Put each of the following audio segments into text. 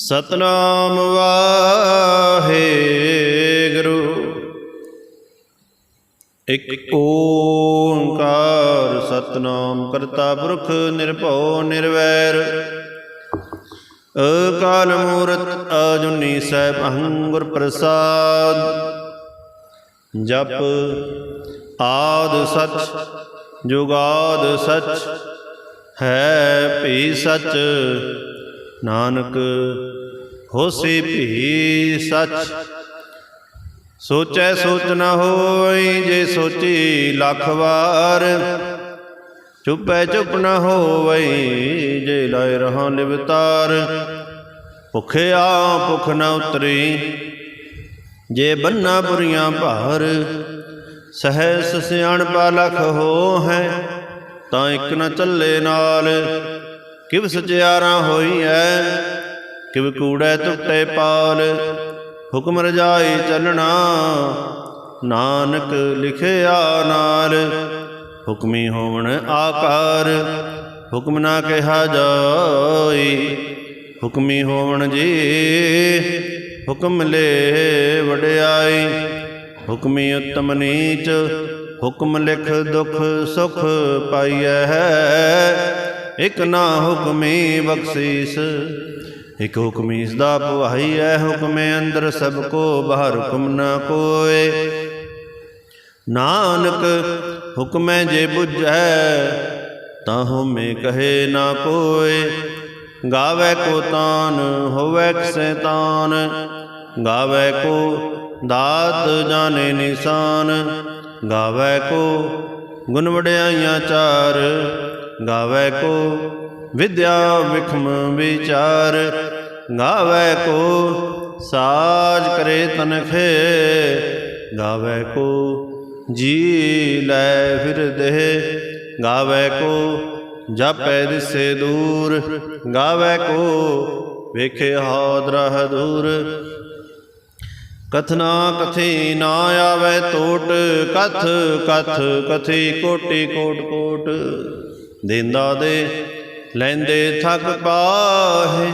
ਸਤਨਾਮ ਵਾਹਿਗੁਰੂ। ਇਕ ਓੰਕਾਰ ਸਤਨਾਮ ਕਰਤਾ ਪੁਰਖ ਨਿਰਭਉ ਨਿਰਵੈਰ। ਅਕਾਲ ਮੂਰਤ ਅਜੁਨੀ ਸੈਭੰ ਅਹੰਗੁਰ ਪ੍ਰਸਾਦ। ਜਪ ਆਦ ਸਚ, ਜੁਗਾਦ ਸਚ, ਹੈ ਭੀ ਸਚ। ਨਾਨਕ, ਹੋਸੀ ਭੀ ਸਚ। ਸੋਚੈ ਸੋਚ ਨਾ ਹੋਈ, ਜੇ ਸੋਚੀ ਲੱਖ ਵਾਰ। ਚੁੱਪੈ ਚੁੱਪ ਨਾ ਹੋਵਈ, ਜੇ ਲਾਇ ਰਹਾ ਲਿਵਤਾਰ ਭੁਖਿਆ ਭੁਖ ਨਾ ਉਤਰੀ, ਜੇ ਬੰਨਾ ਬੁਰੀਆਂ ਭਾਰ। ਸਹਿਸ ਸਿਆਣ ਪਾ ਲਖ ਹੋ ਹੈ ਤਾਂ ਇੱਕ ਨਾ ਚੱਲੇ ਨਾਲ। ਕਿਵ ਸਚਿਆਰਾ ਹੋਈ ਐ ਕਿਵ ਕੂੜੈ ਟੁੱਟੇ ਪਾਲ, ਹੁਕਮ ਰਜਾਈ ਚੱਲਣਾ, ਨਾਨਕ ਲਿਖਿਆ ਨਾਲ, ਹੁਕਮੀ ਹੋਵਣ ਆਕਾਰ, ਹੁਕਮ ਨਾ ਕਿਹਾ ਜਾਈ, ਹੁਕਮੀ ਹੋਵਣ ਜੀ, ਹੁਕਮ ਲੈ ਵਡਿਆਈ, ਹੁਕਮੀ ਉਤਮ ਨੀਚ, ਹੁਕਮ ਲਿਖ ਦੁਖ ਸੁਖ ਪਾਈਐ ਇਕ ਨਾ ਹੁਕਮੀ ਬਖਸ਼ੀਸ, ਇਕ ਹੁਕਮੀ ਦਾ ਭਵਾਈ ਹੈ ਹੁਕਮੇ ਅੰਦਰ ਸਭ ਕੋ ਬਾਹਰ ਹੁਕਮ ਨਾ ਕੋਏ। ਨਾਨਕ ਹੁਕਮੈ ਜੇ ਬੁਝੈ, ਤਾਂ ਹਉਮੈ ਕਹੇ ਨਾ ਕੋਏ। ਗਾਵੇ ਕੋ ਤਾਨ, ਹੋਵੇ ਸੈਤਾਨ। ਗਾਵੇ ਕੋ ਦਾਤ ਜਾਣੇ ਨਿਸ਼ਾਨ। ਗਾਵੇ ਕੋ ਗੁਣ ਵਡਿਆਈਆਂ ਚਾਰ। ਗਾਵੇ ਕੋ ਵਿਦਿਆ ਵਿਖਮ ਵਿਚਾਰ, ਗਾਵੇ ਕੋ ਸਾਜ ਕਰੇ ਤਨਖੇ ਗਾਵੇ ਕੋ ਜੀ ਲੈ ਫਿਰਦੇ ਗਾਵੇ ਕੋ ਜਾਪੈ ਦਿਸੇ ਦੂਰ, ਗਾਵੇ ਕੋ ਵੇਖੇ ਹਾਦਰਹ ਦੂਰ ਕਥਨਾ ਕਥੀ ਨਾ ਆਵੇ ਟੋਟ ਕਥ ਕਥ ਕਥੀ ਕੋਟੀ ਕੋਟ ਕੋਟ। ਦੇਂਦਾ ਦੇ, ਲੈਂਦੇ ਥਕ ਪਾਹੇ,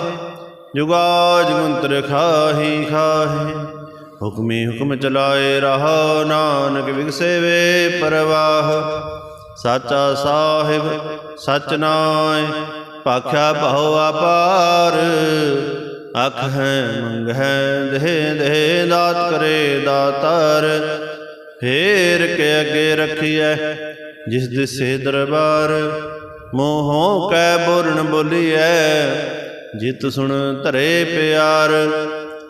ਜੁਗਾਜ ਜਗੰਤਰ ਖਾਹੀ ਖਾਹੇ। ਹੁਕਮੀ ਹੁਕਮ ਚਲਾਏ ਰਹਾ ਨਾਨਕ ਵਿਗਸੇ ਵੇ ਪਰਵਾਹ। ਸਾਚਾ ਸਾਹਿਬ, ਸਚ ਨਾਏ ਭਾਖਿਆ ਬਹੁ ਆਪਾਰ। ਅਖ ਹੈ, ਮੰਗ ਹੈ ਦੇ ਦੇ ਦਾਤ ਕਰੇ ਦਾਤਾਰ। ਫੇਰ ਕੇ ਅੱਗੇ ਰੱਖੀਐ, ਜਿਸ ਦਿਸੇ ਦਰਬਾਰ। ਮੋਹੋਂ ਕੈ ਬੋਲਣ ਬੋਲੀਐ, ਜਿਤ ਸੁਣ ਧਰੇ ਪਿਆਰ।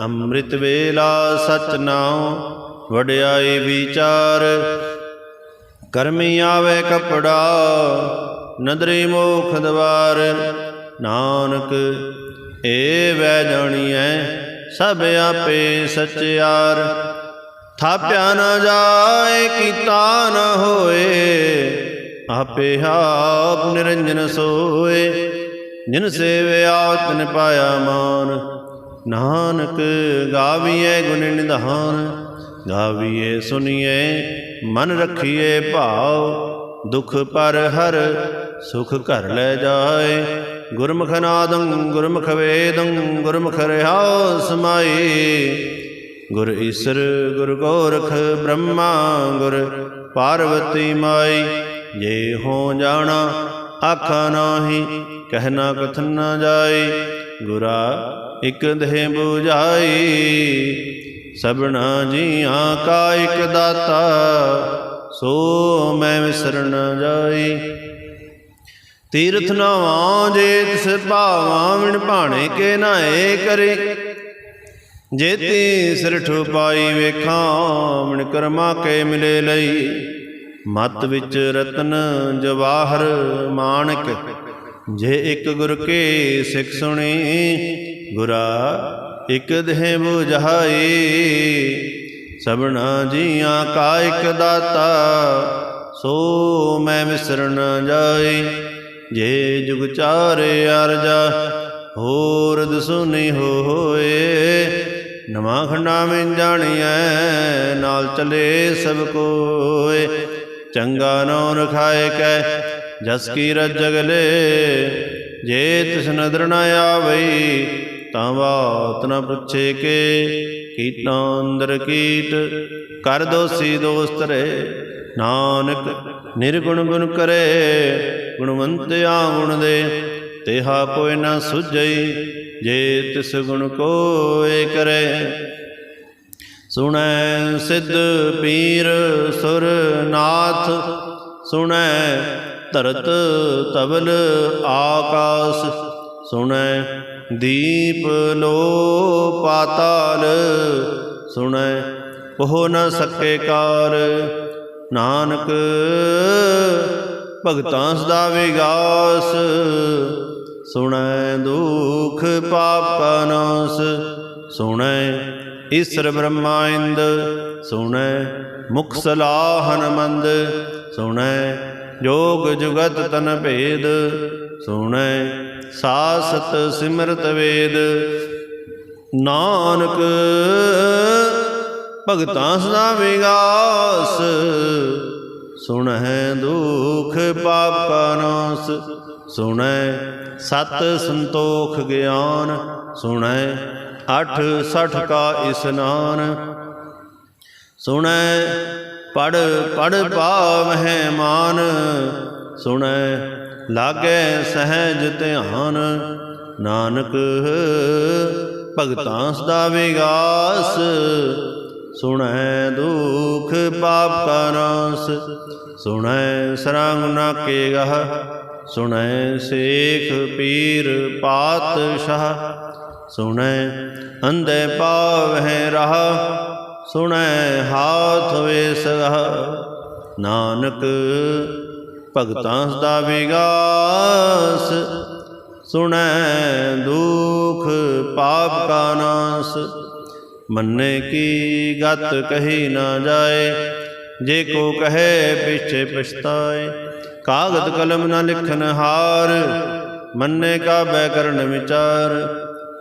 ਅੰਮ੍ਰਿਤ ਵੇਲਾ ਸਚ ਨਾਉ ਵਡਿਆਈ ਵਿਚਾਰ। ਕਰਮੀ ਆਵੇ ਕਪੜਾ, ਨਦਰੀ ਮੋਖ ਦਵਾਰ। ਨਾਨਕ ਏ ਵੈ ਜਾਣੀਐ, ਸਭ ਆਪੇ ਸਚਿਆਰ ਥਾਪਿਆ ਨਾ ਜਾਏ, ਕੀਤਾ ਨਾ ਹੋਏ ਆਪੇ ਆਪ ਨਿਰੰਜਨ ਸੋਏ, ਜਿਨ ਸੇਵਿਆ ਤਿਨ ਪਾਇਆ ਮਾਨ। ਨਾਨਕ ਗਾਵੀਏ ਗੁਣ ਨਿਧਾਨ ਗਾਵੀਏ ਸੁਣੀਏ ਮਨ ਰੱਖੀਏ ਭਾਵ ਦੁਖ ਪਰ ਹਰ ਸੁਖ ਘਰ ਲੈ ਜਾਏ। ਗੁਰਮੁਖ ਨਾਦੰ, ਗੁਰਮੁਖ ਵੇਦੰ, ਗੁਰਮੁਖ ਰਹਾਉ ਸਮਾਈ ਗੁਰ ਈਸਰ, ਗੁਰ ਗੋਰਖ ਬ੍ਰਹਮਾ, ਗੁਰ ਪਾਰਵਤੀ ਮਾਈ। ਜੇ ਹੋ ਜਾਣਾ ਆਖਾ ਨਾਹੀ ਕਹਿਣਾ ਕਥਨ ਨਾ ਜਾਏ, ਗੁਰਾ ਇਕ ਦੇਹ 부ਝਾਈ ਸਭਨਾ ਜੀਆਂ ਕਾ ਇਕ ਦਾਤਾ, ਸੋ ਮੈਂ ਵਿਸਰਨ ਜਾਈ ਤੀਰਥ ਨਾਵਾਂ ਜੇ ਤਿਸ ਭਾਵਾਂ, ਵਿਣ ਭਾਣੇ ਕੇ ਨਾਏ ਕਰੇ। ਜੇਤੀ ਸਿਰ ਠੁਪਾਈ ਵੇਖਾਂ, ਵਿਣ ਕਰਮਾ ਕੇ ਮਿਲੇ ਲਈ। ਮਤ ਵਿੱਚ ਰਤਨ ਜਵਾਹਰ ਮਾਣਕ, ਜੇ ਇੱਕ ਗੁਰ ਕੇ ਸਿੱਖ ਸੁਣੀ, ਗੁਰਾ ਇਕ ਦੇਹ 부ਝਾਈ ਸਭਨਾ ਜੀਆਂ ਕਾ ਇਕ ਦਾਤਾ, ਸੋ ਮੈਂ ਵਿਸਰਨ ਜਾਈ ਜੇ ਜੁਗ ਚਾਰੇ ਅਰਜਾ, ਹੋਰ ਦਸੋ ਨਹੀਂ ਹੋਏ। ਨਵਾਂ ਖੰਡਾ ਮੈਂ ਜਾਣੀਐ, ਨਾਲ ਚਲੇ ਸਭ ਕੋਏ। ਚੰਗਾ ਨੋ ਰਖਾਏ ਕੈ, ਜਸ ਕੀ ਰਜਗਲੇ ਜੇ ਤਿਸ ਨਦਰ ਨ ਆਵਈ, ਤਾਂ ਬਾਤ ਨ ਪੁੱਛੇ ਕੇ। ਕੀਟਾਂ ਅੰਦਰ ਕੀਟ, ਕਰ ਦੋਸੀ ਦੋਸਤ ਰੇ। ਨਾਨਕ ਨਿਰਗੁਣ ਗੁਣ ਕਰੇ, ਗੁਣਵੰਤ ਗੁਣ ਦੇ। ਤੇਹਾ ਕੋਈ ਨਾ ਸੁਝਈ, ਜੇ ਤਿਸ ਗੁਣ ਕੋਏ ਕਰੇ। ਸੁਣੈ ਸਿੱਧ ਪੀਰ ਸੁਰਨਾਥ, ਸੁਣੈ ਧਰਤ ਤਬਲ ਆਕਾਸ, ਸੁਣੈ ਦੀਪ ਲੋ ਪਾਤਾਲ ਸੁਣੈ ਉਹ ਨ ਸਕੇ ਕਾਰ। ਨਾਨਕ ਭਗਤਾਂ ਸਦਾ ਵਿਗਾਸ, ਸੁਣੈ ਦੁਖ ਪਾਪ ਨਾਸ, ਸੁਣੈ ਈਸ਼ਰ ਬ੍ਰਹਮਾਇੰਦ, ਸੁਣੈ ਮੁਖ ਸਲਾਹਨ ਮੰਦ ਸੁਣੈ ਜੋਗ ਜੁਗਤ ਤਨ ਭੇਦ, ਸੁਣੈ ਸਾਸਤ ਸਿਮਰਤ ਵੇਦ। ਨਾਨਕ, ਭਗਤਾਂ ਸਦਾ ਵਿਗਾਸ ਸੁਣੈ ਦੁਖ ਪਾਪ ਨਾਸ, ਸੁਣੈ ਸਤ ਸੰਤੋਖ ਗਿਆਨ, ਸੁਣੈ ਅਠ ਸਠ ਕਾ ਇਸਨਾਨ ਸੁਣੈ ਪੜ ਪੜ ਪਾਵਹਿ ਮਾਨ। ਸੁਣੈ, ਲਾਗੇ ਸਹਿਜ ਧਿਆਨ। ਨਾਨਕ ਭਗਤਾਂ ਸਦਾ ਵਿਗਾਸ। ਸੁਣੈ ਦੁਖ ਪਾਪ ਕਾ ਨਾਸ। ਸੁਣੈ ਸਰੰਗ ਨਾ ਕੇ ਗਹ। ਸੁਣੈ ਸੇਖ ਪੀਰ ਪਾਤਸ਼ਾਹ। ਸੁਣੈ, ਅੰਧੇ ਪਾਵਹਿ ਰਹਾ, ਸੁਣੈ ਹਾਥ ਵੇਸਗਹ ਨਾਨਕ ਭਗਤਾਂ ਸਦਾ ਵਿਗਾਸ, ਸੁਣੈ ਦੁਖ ਪਾਪ ਕਾ ਨਾਸ। ਮੰਨੇ ਕੀ ਗਤ ਕਹੀ ਨਾ ਜਾਏ, ਜੇ ਕੋ ਕਹੇ ਪਿਛੇ ਪਛਤਾਏ। ਕਾਗਦ ਕਲਮ ਨਾ ਲਿਖਨ ਹਾਰ, ਮੰਨੇ ਕਾ ਬੈ ਕਰਨ ਵਿਚਾਰ।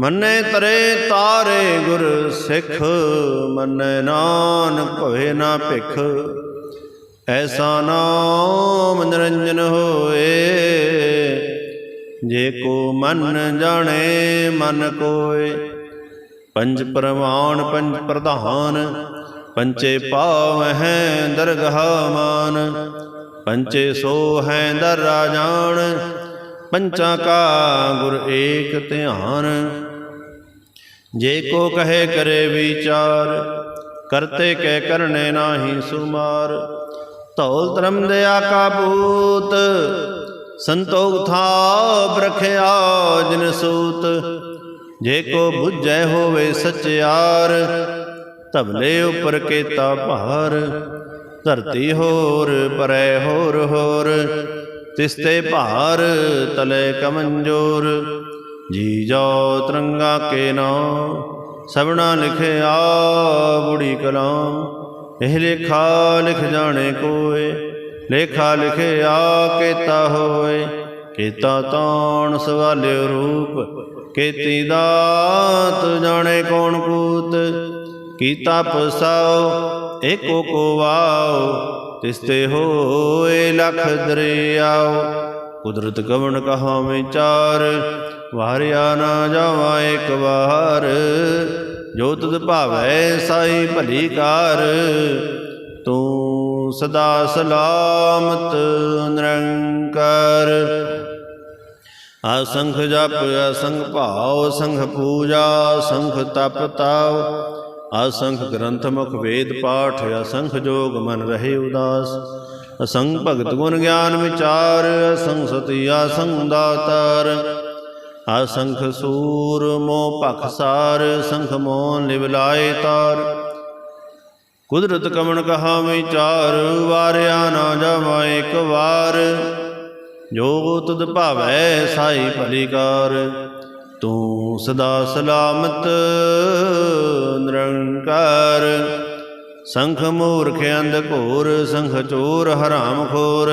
ਮੰਨੇ ਤਰੇ ਤਾਰੇ ਗੁਰ ਸਿੱਖ, ਮੰਨੈ ਨਾਨਕ ਭਵੇ ਨਾ ਭਿਖ। ਐਸਾ ਨਾਮ ਨਿਰੰਜਨ ਹੋਏ, ਜੇ ਕੋ ਮਨ ਜਾਣੇ, ਮਨ ਕੋਏ। ਪੰਜ ਪ੍ਰਮਾਣ ਪੰਜ ਪ੍ਰਧਾਨ, ਪੰਚੇ ਪਾਵਹਿ ਦਰਗਹ ਮਾਨ। ਪੰਚੇ ਸੋ ਹੈ ਦਰ ਰਾਜਾਨ ਪੰਚਾ ਕਾ ਗੁਰ ਏਕ ਧਿਆਨ। ਜੇ ਕੋ ਕਹੇ ਕਰੇ ਵਿਚਾਰ ਕਰਤੇ ਕੈ ਕਰਨੇ ਨਾਹੀ ਸੁਮਾਰ। ਧੌਲ ਧਰਮ ਦਇਆ ਕਾ ਪੂਤ ਸੰਤੋਖ ਥਾਪ ਰਖਿਆ ਜਿਨ ਸੂਤ। ਜੇ ਕੋ ਬੁੱਝੈ ਹੋਵੇ ਸਚਿਆਰ ਧਬਲੇ ਉਪਰ ਕੇਤਾ ਭਾਰ। ਧਰਤੀ ਹੋਰ ਪਰੈ ਹੋਰ ਹੋਰ ਤਿਸਤੇ ਭਾਰ ਤਲੇ ਕਮੰਜੋਰ। ਜੀ ਜੋ ਤਰੰਗਾ ਕੇ ਨਾਮ, ਸਭਨਾ ਲਿਖਿਆ ਬੁੜੀ ਕਲਾਮ। ਇਹ ਲੇਖਾ ਲਿਖ ਜਾਣੇ ਕੋਏ, ਲੇਖਾ ਲਿਖਿਆ ਕੀਤਾ ਹੋਏ। ਕੀਤਾ ਤਾਣ ਸਵਾਲਿਓ ਰੂਪ, ਕੀਤੀ ਦਾਤ ਜਾਣੇ ਕੌਣ ਕੂਤ। ਕੀਤਾ ਪਸਾਓ ਏਕੋ ਕੋ ਆਓ ਤਿਸਤੇ ਹੋਏ ਲਖ ਦਰਿਆਓ ਕੁਦਰਤ ਕਵਣ ਕਹਾ ਚਾਰ ਵਾਰਿਆ ਨਾ ਜਾਵਾ ਇੱਕ ਵਾਰ। ਜੋ ਤੁਧ ਭਾਵੈ ਸਾਈ ਭਲੀ ਕਾਰ, ਤੂੰ ਸਦਾ ਸਲਾਮਤ ਨਿਰੰਕਾਰ। ਅਸੰਖ ਜਪ, ਅਸੰਖ ਭਾਵ ਸੰਖ ਪੂਜਾ ਸੰਖ ਤਪ ਤਾਵ ਅਸੰਖ ਗ੍ਰੰਥ ਮੁਖ ਵੇਦ ਪਾਠ, ਅਸੰਖ ਜੋਗ ਮਨ ਰਹੇ ਉਦਾਸ। ਅਸੰਖ ਭਗਤ ਗੁਣ ਗਿਆਨ ਵਿਚਾਰ, ਅਸੰਖ ਸਤੀ ਅਸੰਖ ਦਾਤਾਰ। ਅਸੰਖ ਸੂਰ ਮੋਹ ਭਖ ਸਾਰ, ਸੰਖ ਮੋਹ ਲਿਵ ਲਾਏ ਤਾਰ। ਕੁਦਰਤ ਕਮਣ ਕਹਾ ਵਿਚਾਰ ਵਾਰਿਆ ਨਾ ਜਾਵਾ ਇੱਕ ਵਾਰ। ਜੋ ਤੁਧ ਭਾਵੈ ਸਾਈ ਭਲੀਕਾਰ ਤੂੰ ਸਦਾ ਸਲਾਮਤ ਨਿਰੰਕਾਰ। ਸੰਖ ਮੂਰਖ ਅੰਧ ਘੋਰ, ਸੰਖ ਚੋਰ ਹਰਾਮ ਖੋਰ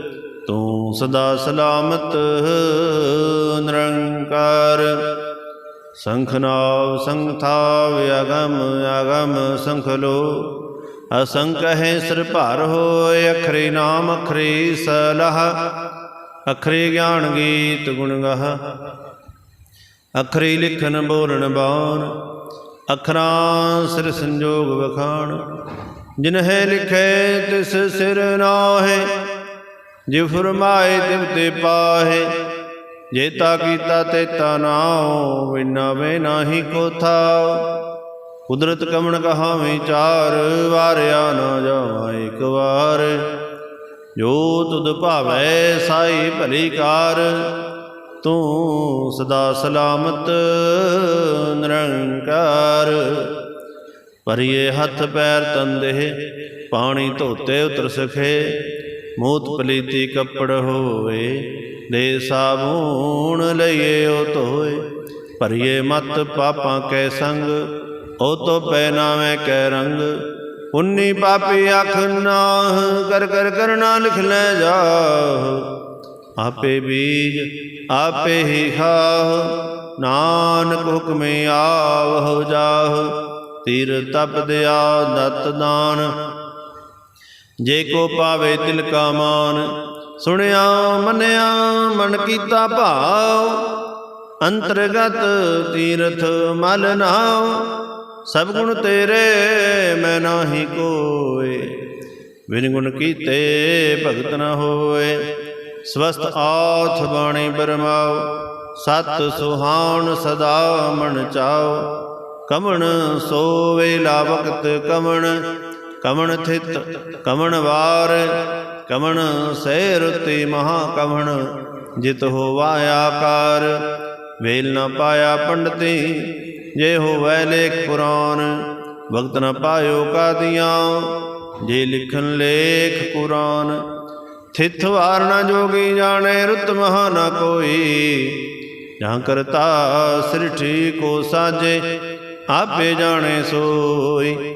ਤੂੰ ਸਦਾ ਸਲਾਮਤ ਨਿਰੰਕਾਰ। ਸੰਖਨਾਵ ਸੰਥਾਵ ਅਗਮ ਅਗਮ ਸੰਖਲੋ ਅਸੰਖ ਹੈ ਸਿਰ ਭਰ ਹੋਇ ਅਖਰੀ ਨਾਮ, ਅਖਰੀ ਸਲਹ। ਅਖਰੀ ਗਿਆਨ ਗੀਤ ਗੁਣ ਗਹ। ਅਖਰੀ ਲਿਖਨ ਬੋਲਣ ਬਾਣ। ਅਖਰਾਂ ਸਿਰ ਸੰਜੋਗ ਵਖਾਣ। ਜਿਨਹਿ ਲਿਖੇ, ਤਿਸ ਸਿਰ ਨਾਹੇ। ਜਿ ਫਰਮਾਏ ਤਿਵ ਤੇ ਪਾਹੇ ਜੇਤਾ ਕੀਤਾ ਤੇਤਾ ਨਾਉ ਵਿਨਾ ਵੇ ਨਾਹੀ ਕੋ ਥਾਉ। ਕੁਦਰਤ ਕਮਣ ਕਹਾ ਵਿਚਾਰ ਵਾਰਿਆ ਨਾ ਜਾਵਾ ਇੱਕ ਵਾਰ। ਜੋ ਤੁਧ ਭਾਵੈ ਸਾਈ ਭਲੀ ਕਾਰ, ਤੂੰ ਸਦਾ ਸਲਾਮਤ ਨਿਰੰਕਾਰ। ਭਰੀਏ ਹੱਥ ਪੈਰ ਤੰਦੇ ਪਾਣੀ ਧੋਤੇ ਉਤਰ ਸਖੇ ਮੂਤ ਪਲੀਤੀ ਕੱਪੜ ਹੋਵੇ, ਦੇ ਸਾਬੂਣ ਲਈਏ ਉਹ ਧੋਏ। ਭਰੀਏ ਮਤ ਪਾਪਾਂ ਕੈ ਸੰਗ, ਉਹ ਤੋ ਪੈ ਨਾਵੇਂ ਕੈ ਰੰਗ। ਪੁੰਨੀ ਪਾਪੀ ਅਖ ਨਾਹ, ਕਰ ਕਰ ਕਰਨਾ ਲਿਖ ਲੈ ਜਾ। ਆਪੇ ਬੀਜ, ਆਪੇ ਹੀ ਖਾਹ, ਨਾਨਕ ਹੁਕਮੇ ਹੋ ਜਾਹ। ਤੀਰ ਤਪ ਦਿਆ, ਦਤ ਦਾਨ ਜੇ ਕੋ ਪਾਵੇ ਤਿਲ ਕਾ ਮਾਨ, ਸੁਣਿਆ, ਮੰਨਿਆ, ਮਨ ਕੀਤਾ ਭਾਵ ਅੰਤਰਗਤ ਤੀਰਥ ਮਲ ਨਾਉ, ਸਭ ਗੁਣ ਤੇਰੇ, ਮੈਂ ਨਾਹੀ ਕੋਏ। ਵਿਨ ਗੁਣ ਕੀਤੇ ਭਗਤ ਨਾ ਹੋਏ ਸਵਸਤ ਆਥ ਬਾਣੀ ਬਰਮਾਓ ਸਤ ਸੁਹਾਣ ਸਦਾ ਮਨ ਚਾਓ ਕਮਣ ਸੋਵੇ ਲਾ ਵਕਤ ਕਮਣ ਕਮਣ ਥਿਤ, ਕਮਣ ਵਾਰ, ਕਮਣ ਸਹਿ ਰੁਤੀ ਮਹਾ ਕਵਣ ਜਿਤ ਹੋਵਾ ਆਕਾਰ। ਵੇਲ ਨਾ ਪਾਇਆ ਪੰਡਤੀ, ਜੇ ਹੋਵੈ ਲੇਖ ਪੁਰਾਨ ਵਕਤ ਨਾ ਪਾਇਓ ਕਾਦੀਆਂ, ਜੇ ਲਿਖਨ ਲੇਖ ਕੁਰਾਨ। ਥਿਤ ਵਾਰ ਨਾ ਜੋਗੀ ਜਾਣੇ, ਰੁਤ ਮਹਾ ਨਾ ਕੋਈ। ਜਾਂ ਕਰਤਾ ਸ੍ਰਿਠੀ ਕੋ ਸਾਜੇ ਆਪੇ ਜਾਣੇ ਸੋਈ।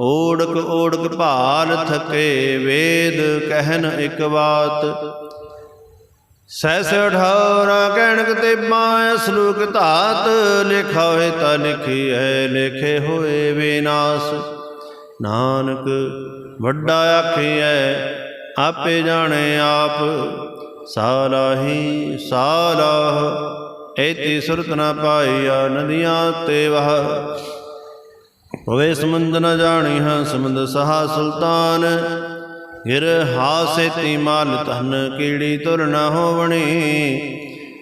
ਓੜਕ ਓੜਕ ਭਾਲ ਥਕੇ ਵੇਦ ਕਹਿਨ ਇੱਕ ਬਾਤ। ਸੈਸ ਅਠਾਰਾ ਕਹਿਣਕ ਤੇ ਮਾਇ ਸਲੂਕ ਧਾਤ ਲਿਖਾ ਹੋਏ ਤਾਂ ਲਿਖੀ ਹੈ ਲਿਖੇ ਹੋਏ ਵਿਨਾਸ਼। ਨਾਨਕ ਵੱਡਾ ਆਖੀਐ, ਆਪੇ ਜਾਣੇ ਆਪ। ਸਾਲਾਹੀ ਸਾਲਾਹ ਐਤੀ ਸੁਰਤ ਨਾ ਪਾਈਆ ਨਦੀਆਂ ਤੇ ਵਹ। ਹੋਵੇ ਸਮੁੰਦ ਨ ਜਾਣੀ ਹਾਂ ਸਮੁੰਦ ਸਹਾ ਸੁਲਤਾਨ। ਗਿਰ ਹਾਸੇਤੀ ਮਾਲ ਧਨ ਕੀੜੀ ਤੁਰ ਨ ਹੋਵਣੀ।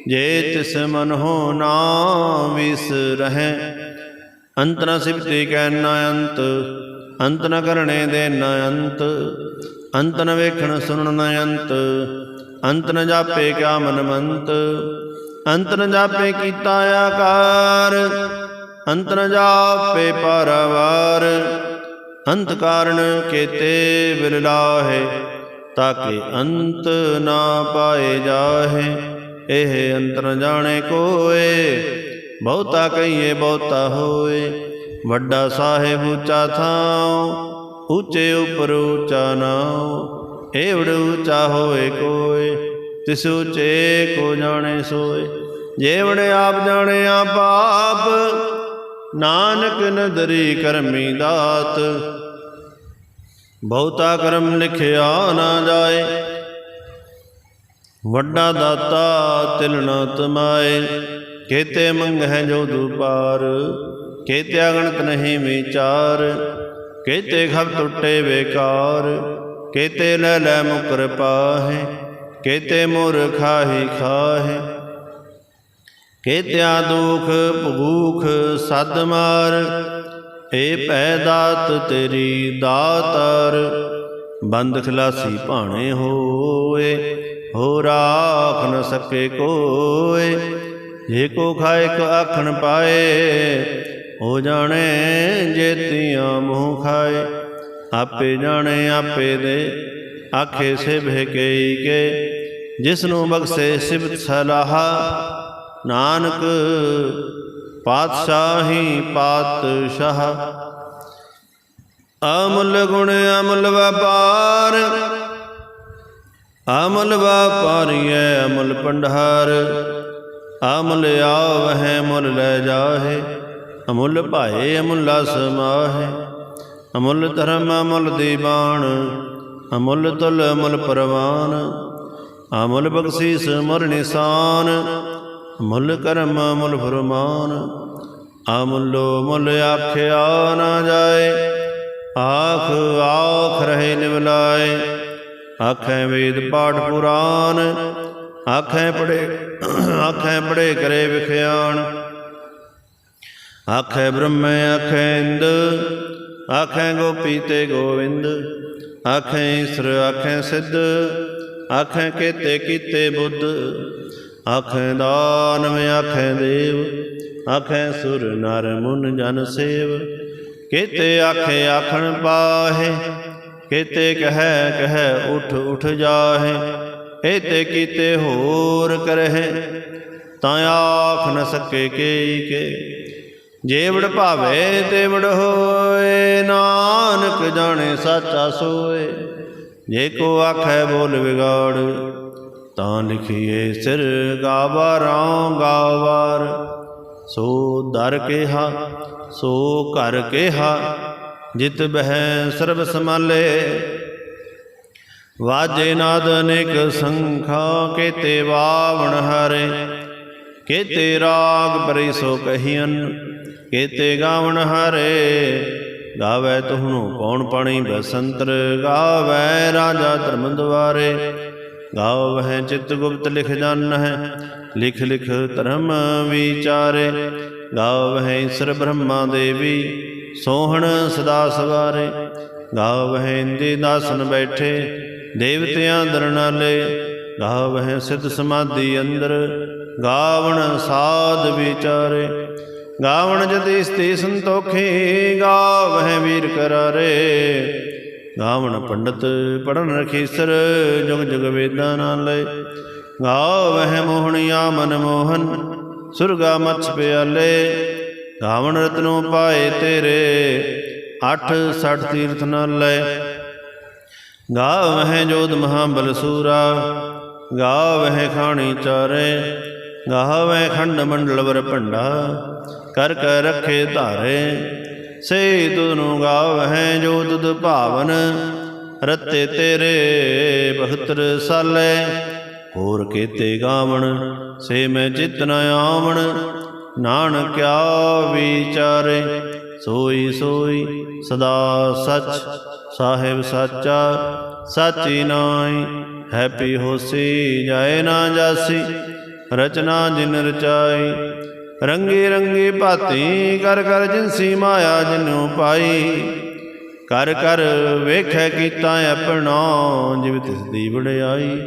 ਜੇ ਤਿਸ ਮਨ ਹੋ ਨਾ ਵਿਸ ਰਹਿ। ਅੰਤ ਨ ਸਿਫਤੀ ਕੈ ਨ ਅੰਤ। ਅੰਤ ਨ ਕਰਣੇ ਦੇ ਨ ਅੰਤ। ਅੰਤ ਨ ਵੇਖਣ ਸੁਣਨ ਨ ਅੰਤ। ਅੰਤ ਨ ਜਾਪੇ ਕਿਆ ਮਨ ਮੰਤ ਅੰਤ ਨ ਜਾਪੇ ਕੀਤਾ ਆਕਾਰ। ਅੰਤ ਨ ਜਾਪੇ ਪਰਵਾਰ, ਅੰਤ ਕਾਰਨ ਕੇਤੇ ਬਿਲ ਲਾਹੇ, ਤਾਕੇ ਅੰਤ ਨਾ ਪਾਏ ਜਾਹੇ, ਇਹ ਅੰਤਰ ਜਾਣੇ ਕੋਏ, ਬਹੁਤਾ ਕਹੀਏ ਬਹੁਤਾ ਹੋਏ, ਵੱਡਾ ਸਾਹਿਬ ਉੱਚਾ ਥਾਉ, ਉੱਚੇ ਉਪਰ ਉੱਚਾ ਨਾਉ ਏਵੜ ਉੱਚਾ ਹੋਏ ਕੋਏ, ਤਿਸ ਉੱਚੇ ਕੋ ਜਾਣੇ ਸੋਏ ਜੇਵੜ ਆਪ ਜਾਣੇ ਆਪ ਆਪ ਨਾਨਕ ਨਦਰੀ ਕਰਮੀ ਦਾਤ। ਬਹੁਤਾ ਕਰਮ ਲਿਖਿਆ ਨਾ ਜਾਏ, ਵੱਡਾ ਦਾਤਾ ਤਿਲ ਨ ਤਮਾਏ। ਕੇਤੇ ਮੰਗਹਿ ਜੋ ਦੁਪਾਰ, ਕੇਤੇ ਅਗਣਤ ਨਹੀਂ ਵਿਚਾਰ। ਕੇਤੇ ਖਬ ਟੁੱਟੇ ਬੇਕਾਰ, ਕੇਤੇ ਲੈ ਲੈ ਮੁਕਰ ਪਾਹੇ, ਕੇਤੇ ਮੁਰ ਖਾਹੀ ਖਾਹੇ। ਕੇਤਿਆ ਦੁਖ, ਭੂਖ, ਸਦ ਮਾਰ। ਏ ਪੈ ਦਾਤ ਤੇਰੀ ਦਾਤਰ, ਬੰਦ ਖਲਾਸੀ ਭਾਣੇ ਹੋਏ, ਹੋ ਰਾਖ ਨ ਸਕੇ ਕੋਏ। ਜੇ ਕੋ ਖਾਏ ਕੋ ਆਖਣ ਪਾਏ, ਹੋ ਜਾਣੇ ਜੇਤੀਆਂ ਮੂੰਹ ਖਾਏ। ਆਪੇ ਜਾਣੇ, ਆਪੇ ਦੇ, ਆਖੇ ਸਿਭੇ ਕਈ ਕੇ ਜਿਸ ਨੂੰ ਬਖਸ਼ੇ ਸਿਬਤ ਸਲਾਹਾ ਨਾਨਕ ਪਾਤਸ਼ਾਹੀ ਪਾਤਸ਼ਾਹ। ਅਮਲ ਗੁਣ ਅਮਲ ਵਪਾਰ, ਅਮਲ ਵਪਾਰੀਐ ਅਮਲ ਭੰਡਾਰ। ਅਮਲ ਆਵਹਿ ਮੁੱਲ ਲੈ ਜਾਹੇ, ਅਮੁੱਲ ਭਾਏ ਅਮੁੱਲਾ ਸਮਾਹੇ ਅਮੁੱਲ ਧਰਮ ਅਮੁੱਲ ਦੀਵਾਨ, ਅਮੁੱਲ ਤੁਲ ਅਮੁੱਲ ਪਰਵਾਨ। ਅਮੁੱਲ ਬਖਸ਼ੀਸ ਮੁਰ ਨਿਸ਼ਾਨ ਮੁੱਲ ਕਰਮ, ਮੁੱਲ ਫਰਮਾਨ। ਅਮੁੱਲੋ ਮੁੱਲ ਆਖਿਆ ਨਾ ਜਾਏ, ਆਖ ਆਖ ਰਹੇ ਨਿਵਲਾਏ। ਆਖੈ ਵੇਦ ਪਾਠ ਪੁਰਾਨ, ਆਖੈ ਪੜੇ ਆਖੈ ਪੜੇ ਕਰੇ ਵਿਖਿਆਣ ਆਖੈ ਬ੍ਰਹਮ, ਆਖੈ ਇੰਦ, ਆਖੈ ਗੋਪੀ ਤੇ ਗੋਵਿੰਦ। ਆਖੈ ਈਸਰ, ਆਖੈ ਸਿੱਧ, ਆਖੈ ਕੇਤੇ ਕੀਤੇ ਬੁੱਧ। ਆਖੈ ਦਾਨਵ, ਆਖੈ ਦੇਵ, ਆਖੈ ਸੁਰ ਨਰ ਮੁਨ ਜਨ ਸੇਵ। ਕੇਤੇ ਆਖੇ ਆਖਣ ਪਾਹੇ, ਕੇਤੇ ਕਹੈ ਕਹੈ ਉਠ ਉਠ ਜਾਹੇ ਏਤੇ ਕੀਤੇ ਹੋਰ ਕਰਹਿ, ਤਾਂ ਆਖ ਨ ਸਕੇ ਕੇ ਕੇ। ਜੇਵੜ ਭਾਵੇ ਤੇਵੜ ਹੋਏ, ਨਾਨਕ ਜਾਣੇ ਸਾਚਾ ਸੋਏ, ਜੇ ਕੋ ਆਖੈ ਬੋਲ ਵਿਗਾੜ ਤਾਂ ਲਿਖੀਏ ਸਿਰ ਗਾਵਾਰਾਂ ਗਾਵਾਰ। ਸੋ ਦਰ ਕਿਹਾ, ਸੋ ਘਰ ਕੇਹਾ, ਜਿਤ ਬਹਿ ਸਰਬ ਸਮਾਲੇ ਵਾਜੇ ਨਾਦ ਅਨੇਕ ਸੰਖਾ, ਕੇਤੇ ਵਾਵਣ ਹਰੇ। ਕੇਤੇ ਰਾਗ ਪਰਿ ਸੋ ਕਹੀਨ ਕੇਤੇ ਗਾਵਣ ਹਰੇ। ਗਾਵੇ ਤੁਹਨੂੰ ਕੌਣ ਪਾਣੀ ਬਸੰਤਰ, ਗਾਵੇ ਰਾਜਾ ਧਰਮ ਦੁਆਰੇ ਗਾਵਹਿ ਚਿਤ ਗੁਪਤ ਲਿਖ ਜਾਣ ਹੈ ਲਿਖ ਲਿਖ ਧਰਮ ਵਿਚਾਰੇ। ਗਾਵਹਿ ਈਸ਼ਰ ਬ੍ਰਹਮਾ ਦੇਵੀ, ਸੋਹਣ ਸਦਾ ਸਵਾਰੇ। ਗਾਵਹਿ ਇੰਦੇ ਦਾਸਨ ਬੈਠੇ, ਦੇਵਤਿਆਂ ਦਰਨਾਲੇ ਗਾਵਹਿ ਸਿਧ ਸਮਾਧੀ ਅੰਦਰ, ਗਾਵਣ ਸਾਧ ਵਿਚਾਰੇ। ਗਾਵਣ ਜਤੀ ਸਤੀ ਸੰਤੋਖੇ ਗਾਵਹਿ ਵੀਰ ਕਰਾਰੇ। ਗਾਵਣ ਪੰਡਤ ਪੜਨ ਰਖੀਸਰ, ਜੁਗ ਜੁਗ ਵੇਦਾਂ ਨਾਲ ਲੈ ਗਾਵਹਿ ਮੋਹਣਿਆ ਮਨ ਮੋਹਨ, ਸੁਰਗਾ ਮਛ ਪਿਆਲੇ। ਗਾਵਣ ਰਤਨੋ ਪਾਏ ਤੇਰੇ, ਅੱਠ ਸਠ ਤੀਰਥ ਨਾਲ ਲੈ ਗਾਵਹਿ ਜੋਧ ਮਹਾਬਲ ਸੂਰਾ ਗਾਵਹਿ ਖਾਣੀ ਚਾਰੇ। ਗਾਵਹਿ ਖੰਡ ਮੰਡਲ ਵਰ ਭੰਡਾ, ਕਰ ਕਰ ਰਖੇ ਧਾਰੇ। ਸੇ ਤੁਨੂੰ ਗਾਵਹਿ ਜੋ ਤੁਧ ਭਾਵਨ, ਰਤੇ ਤੇਰੇ ਬਖਤਰ ਸਾਲੇ। ਹੋਰ ਕੀਤੇ ਗਾਵਣ, ਸੇ ਮੈਂ ਚਿਤ ਨ ਆਵਣ। ਨਾਨਕਿਆ ਵਿਚਾਰੇ, ਸੋਈ ਸੋਈ ਸਦਾ ਸਚ। ਸਾਹਿਬ ਸਾਚਾ, ਸਾਚੀ ਨਾਈ ਹੈਪੀ ਹੋਸੀ, ਜਾਏ ਨਾ ਜਾਸੀ। ਰਚਨਾ ਜਿਨ ਰਚਾਈ ਰੰਗੇ ਰੰਗੇ ਭਾਤੀ ਕਰ ਕਰ ਜਿਨਸੀ ਮਾਇਆ ਜਿਨੂ ਪਾਈ। ਕਰ ਕਰ ਵੇਖੈ ਕੀਤਾ ਆਪਣਾ, ਜਿਵ ਤਿਸ ਦੀ ਵਡਿਆਈ।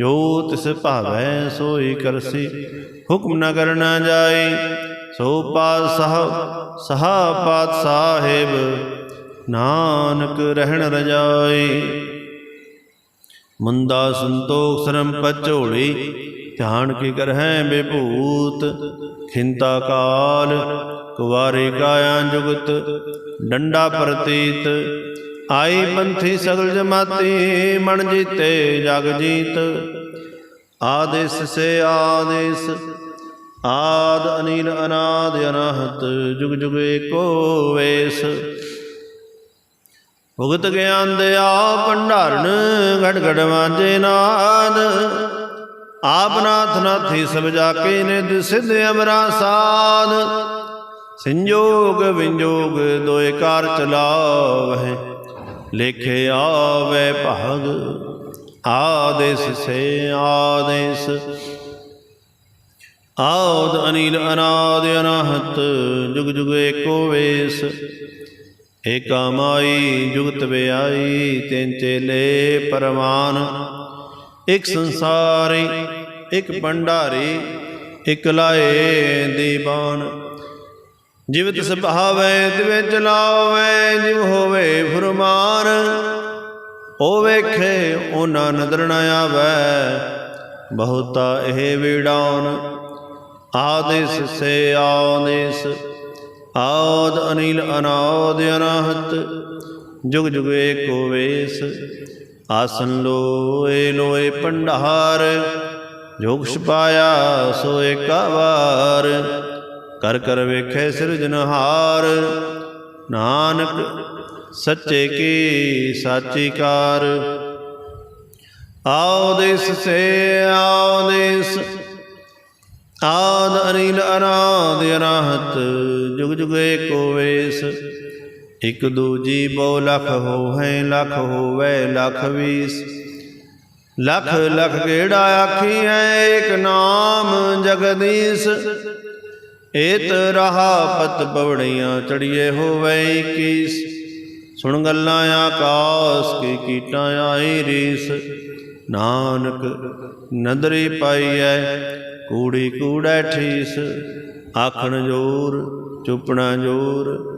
ਜੋ ਤਿਸ ਭਾਵੈ ਸੋਈ ਕਰਸੀ, ਹੁਕਮ ਨਾ ਕਰਨਾ ਜਾਏ ਸੋ ਪਾਤਸ਼ਾਹ, ਸਹਾ ਪਾਤ ਸਾਹਿਬ ਨਾਨਕ ਰਹਿਣ ਰਜਾਈ ਮੁੰਦਾ ਸੰਤੋਖ ਸਰਮ ਪਚੋਲੀ ਧਿਆਨ ਕੀ ਕਰਹਿ ਬਿਭੂਤ, ਖਿੰਤਾ ਕਾਲ, ਕੁਵਾਰੇ ਕਾਇਆ ਜੁਗਤ, ਡੰਡਾ ਪ੍ਰਤੀਤ। ਆਈ ਪੰਥੀ ਸਗਲ ਜਮਾਤੀ ਮਨ ਜੀਤੇ ਜਗ ਜੀਤ। ਆਦੇਸ ਸੇ ਆਦੇਸ, ਆਦ ਅਨੀਲ ਅਨਾਦ ਅਨਾਹਤ, ਜੁਗ ਜੁਗ ਏਕੋ ਵੇਸ। ਭੁਗਤ ਗਿਆਨ ਦਿਆ ਭੰਡਾਰਨ, ਘੜ ਘੜ ਵਾਜੇ ਨਾਦ। ਆਪ ਨਾਥ ਨਾਥੀ ਸਭ ਕੇ ਨਿਧ ਸਿਧ ਅਮਰਾ ਸਾਧ ਸੰਜੋਗ ਵਿੰਜੋਗ ਦੋਏ ਕਾਰ ਚਲਾਵਹਿ, ਲੇਖੇ ਆਵੇ ਭਾਗ, ਆਦੇਸ ਸੇ ਆਦੇਸ। ਆਦ ਅਨੀਲ ਅਨਾਦ ਅਨਾਹਤ, ਜੁਗ ਜੁਗ ਏਕੋ ਵੇਸ। ਏਕਾ ਮਾਈ ਜੁਗਤ ਵਿਆਈ, ਤਿੰਨ ਚੇਲੇ ਪਰਮਾਨ ਇੱਕ ਸੰਸਾਰੀ, ਇੱਕ ਭੰਡਾਰੀ, ਇਕ ਲਾਏ ਦੀਵਾਨ। ਜਿਵਤ ਤਿਸ ਭਾਵੈ ਤਿਵੇਂ ਚਲਾਵੇ, ਜਿਵ ਹੋਵੇ ਫਰਮਾਨ, ਉਹ ਵੇਖੇ, ਉਹਨਾਂ ਨਦਰ ਨ ਆਵੈ, ਬਹੁਤਾ ਇਹ ਵਿਡਾਉਨ ਆਦੇਸ ਸੇ ਆਦੇਸ, ਆਦ ਅਨੀਲ ਅਨਾਦ ਅਨਾਹਤ, ਜੁਗ ਜੁਗ ਏਕੋ ਵੇਸ ਆਸਨ ਲੋਏ ਲੋਏ ਪੰਡਾਰ ਜੋਗ ਛਪਾਇਆ ਸੋ ਏਕਾਵਾਰ, ਕਰ ਕਰ ਵੇਖੇ ਸਿਰਜਨਹਾਰ ਨਾਨਕ ਸੱਚੇ ਕੀ ਸਾਚੀ ਕਾਰ। ਆਉਦੇਸ ਸੇ ਆਉਦੇਸ ਆਦ ਅਨੀਲ ਅਨਾਦ ਅਨਾਹਤ ਜੁਗ ਜੁਗ ਏਕੋ ਵੇਸ। ਇਕ ਦੂਜੀ ਬੋ ਲਖ ਹੋਵੇ ਲਖ ਹੋਵੇ, ਲਖ ਵੀਸ। ਲਖ ਲਖ ਕਿਹੜਾ ਆਖੀਐ ਏਕ ਨਾਮ ਜਗਦੀਸ਼। ਏਤ ਰਹਾ ਪਤ ਬਵੜੀਆਂ ਚੜੀਏ ਹੋਵੇ 21 ਸੁਣ ਗੱਲਾਂ ਆਕਾਸ, ਕੀ ਕੀਟਾਂ ਆਈ ਰੀਸ। ਨਾਨਕ ਨਦਰੀ ਪਾਈਐ ਕੂੜੀ ਕੂੜੈ ਠੀਸ। ਆਖਣ ਜੋਰ, ਚੁੱਪਣਾ ਜੋਰ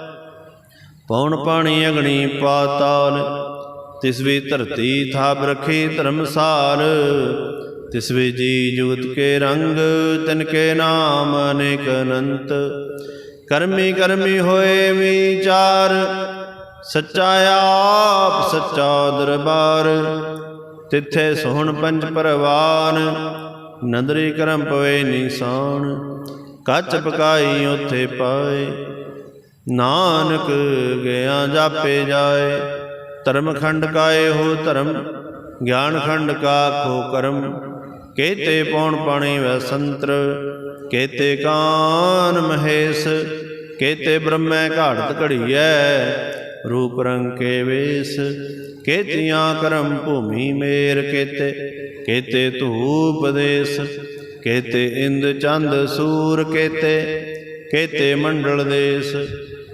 ਪੌਣ ਪਾਣੀ ਅਗਣੀ ਪਾਤਾਲ, ਤਿਸ ਵੀ ਧਰਤੀ ਥਾਪ ਰਖੀ ਧਰਮਸਾਲ, ਤਿਸ ਵੀ ਜੀ ਜੁਗਤ ਕੇ ਰੰਗ, ਤਿਨ ਕੇ ਨਾਮ ਅਨੇਕ ਅਨੰਤ। ਕਰਮੀ ਕਰਮੀ ਹੋਏ ਵਿਚਾਰ, ਸੱਚਾ ਆਪ ਸੱਚਾ ਦਰਬਾਰ। ਤਿੱਥੇ ਸੋਹਣ ਪੰਜ ਪਰਵਾਨ, ਨਦਰੀ ਕਰਮ ਪਵੇ ਨਿਸ਼ਾਨ। ਕੱਚ ਪਕਾਈ ਉਥੇ ਪਾਏ ਨਾਨਕ ਗਿਆ ਜਾਪੇ ਜਾਏ, ਧਰਮ ਖੰਡ ਕਾਏ ਹੋ ਧਰਮ, ਗਿਆਨ ਖੰਡ ਕਾ ਖੋ ਕਰਮ। ਕੇਤੇ ਪੌਣ ਪਾਣੀ ਵੈ ਸੰਤਰ, ਕੇਤੇ ਕਾਨ ਮਹੇਸ਼, ਕੇਤੇ ਬ੍ਰਹਮੈ ਘਾੜਤ ਘੜੀਐ, ਰੂਪ ਰੰਗ ਕੇ ਵੇਸ। ਕੇਤੀਆਂ ਕਰਮ ਭੂਮੀ ਮੇਰ ਕੇਤੇ ਕੇਤੇ ਧੂਪ ਦੇਸ। ਕੇਤੇ ਇੰਦ ਚੰਦ ਸੂਰ ਕੇਤੇ ਕੇਤੇ ਮੰਡਲ ਦੇਸ।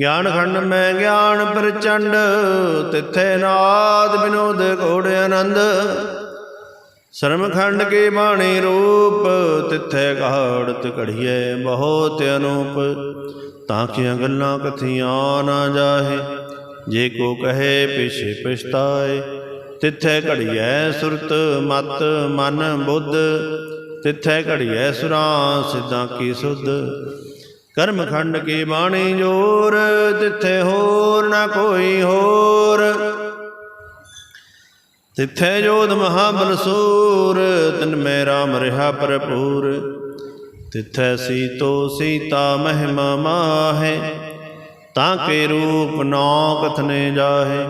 ਗਿਆਨ ਖੰਡ ਮੈਂ ਗਿਆਨ ਪ੍ਰਚੰਡ, ਤਿੱਥੇ ਨਾਦ ਬਿਨੋਦ ਘੋੜ ਆਨੰਦ। ਸ਼ਰਮ ਖੰਡ ਕੀ ਬਾਣੀ ਰੂਪ, ਤਿੱਥੇ ਘਾੜਤ ਘੜੀਏ ਬਹੁਤ ਅਨੂਪ। ਤਾਂ ਕੀਆਂ ਗੱਲਾਂ ਕਥੀਆਂ ਨਾ ਜਾਹੇ, ਜੇ ਕੋ ਕਹੇ ਪਿਛੇ ਪਛਤਾਏ। ਤਿੱਥੇ ਘੜੀਐ ਸੁਰਤ ਮਤ ਮਨ ਬੁੱਧ, ਤਿੱਥੇ ਘੜੀਐ ਸੁਰਾਂ ਸਿੱਧਾਂ ਕੀ ਸੁਧ। ਕਰਮ ਖੰਡ ਕੀ ਬਾਣੀ ਜੋਰ, ਤਿੱਥੇ ਹੋਰ ਨਾ ਕੋਈ ਹੋਰ। ਤਿੱਥੇ ਜੋਧ ਮਹਾਬਲ ਸੂਰ, ਤਿਨ ਮੈਂ ਰਾਮ ਰਹਾ ਭਰਪੂਰ। ਤਿੱਥੈ ਸੀਤੋ ਸੀਤਾ ਮਹਿਮਾ ਮਾਹੇ, ਤਾਂ ਕੇ ਰੂਪ ਨੌ ਕਥਨੇ ਜਾਹੇ।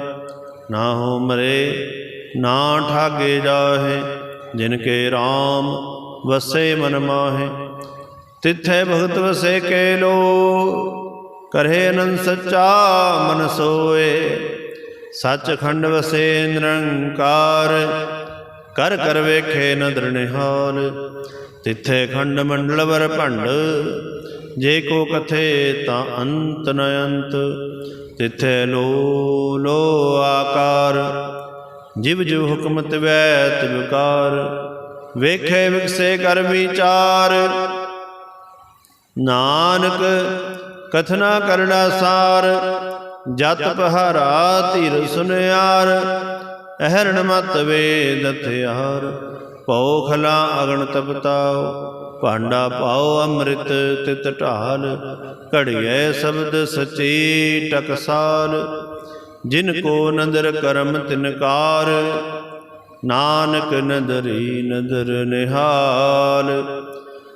ਨਾ ਹੋ ਮਰੇ, ਨਾ ਠਾਗੇ ਜਾਹੇ, ਜਿਨ ਕੇ RAM ਵਸੇ ਮਨ ਮਾਹੇ। ਤਿੱਥੈ ਭਗਤ ਵਸੇ ਕੇ ਲੋ ਕਰਹਿ ਅਨੰਦ ਸੱਚਾ ਮਨ ਸੋਏ। ਸੱਚਖੰਡ ਵਸੇ ਨਿਰੰਕਾਰ, ਕਰ ਕਰ ਵੇਖੇ ਨਦਰ ਨਿਹਾਲ। ਤਿੱਥੇ ਖੰਡ ਮੰਡਲ ਵਰ ਭੰਡ, ਜੇ ਕੋ ਕਥੇ ਤਾਂ ਅੰਤ ਨ ਅੰਤ। ਤਿੱਥੇ ਲੋ ਲੋ ਆਕਾਰ, ਜਿਵ ਜਿਵ ਹੁਕਮ ਤਿਵੈ ਤਿਵਕਾਰ ਵੇਖੇ ਵਿਕਸੇ ਕਰ ਵਿਚਾਰ ਨਾਨਕ, ਕਥਨਾ ਕਰੜਾ ਸਾਰ, ਜਤ ਪਹਾਰਾ ਧੀਰ ਸੁਨਿਆਰ, ਅਹਰਣ ਮਤ ਵੇਦ ਹਥਿਆਰ, ਭਉ ਖਲਾ ਅਗਣ ਤਪਤਾਓ ਭਾਂਡਾ ਪਾਓ ਅੰਮ੍ਰਿਤ ਤਿਤ ਢਾਲ, ਘੜੀਐ ਸ਼ਬਦ ਸਚੇ ਟਕਸਾਲ ਜਿਨ ਕੋ ਨਦਰ ਕਰਮ ਤਿਨਕਾਰ ਨਾਨਕ ਨਦਰੀ ਨਦਰ ਨਿਹਾਲ।